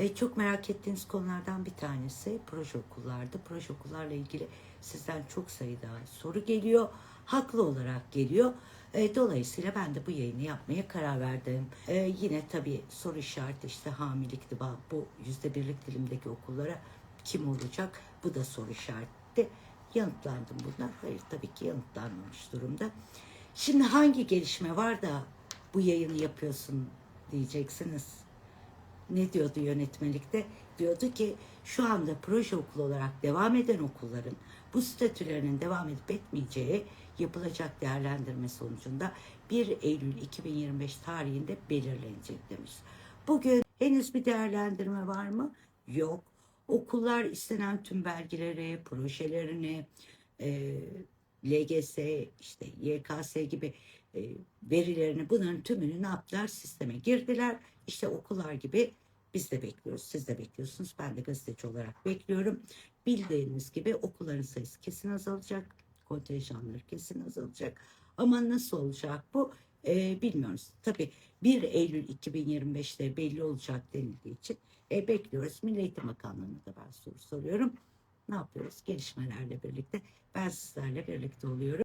E, çok merak ettiğiniz konulardan bir tanesi proje okullardı. Proje okullarla ilgili sizden çok sayıda soru geliyor. Haklı olarak geliyor. E, dolayısıyla ben de bu yayını yapmaya karar verdim. E, yine tabii soru işareti işte hamilelikti ba- bu yüzde birlik dilimdeki okullara kim olacak? Bu da soru işareti. Yanıtlandım bunlar. Hayır tabii ki yanıtlanmamış durumda. Şimdi hangi gelişme var da bu yayını yapıyorsun diyeceksiniz ne diyordu yönetmelikte? Diyordu ki şu anda proje okulu olarak devam eden okulların bu statülerinin devam edip etmeyeceği yapılacak değerlendirme sonucunda 1 Eylül 2025 tarihinde belirlenecek demiş. Bugün henüz bir değerlendirme var mı? Yok. Okullar istenen tüm belgeleri, projelerini, e, LGS, işte YKS gibi e, verilerini bunların tümünü ne yaptılar? Sisteme girdiler. İşte okullar gibi biz de bekliyoruz. Siz de bekliyorsunuz. Ben de gazeteci olarak bekliyorum. Bildiğiniz gibi okulların sayısı kesin azalacak. Kontenjanları kesin azalacak. Ama nasıl olacak bu? E, bilmiyoruz. Tabii 1 Eylül 2025'te belli olacak denildiği için e, bekliyoruz. Milli Eğitim Bakanlığı'na da ben soru soruyorum. Ne yapıyoruz? Gelişmelerle birlikte ben sizlerle birlikte oluyorum.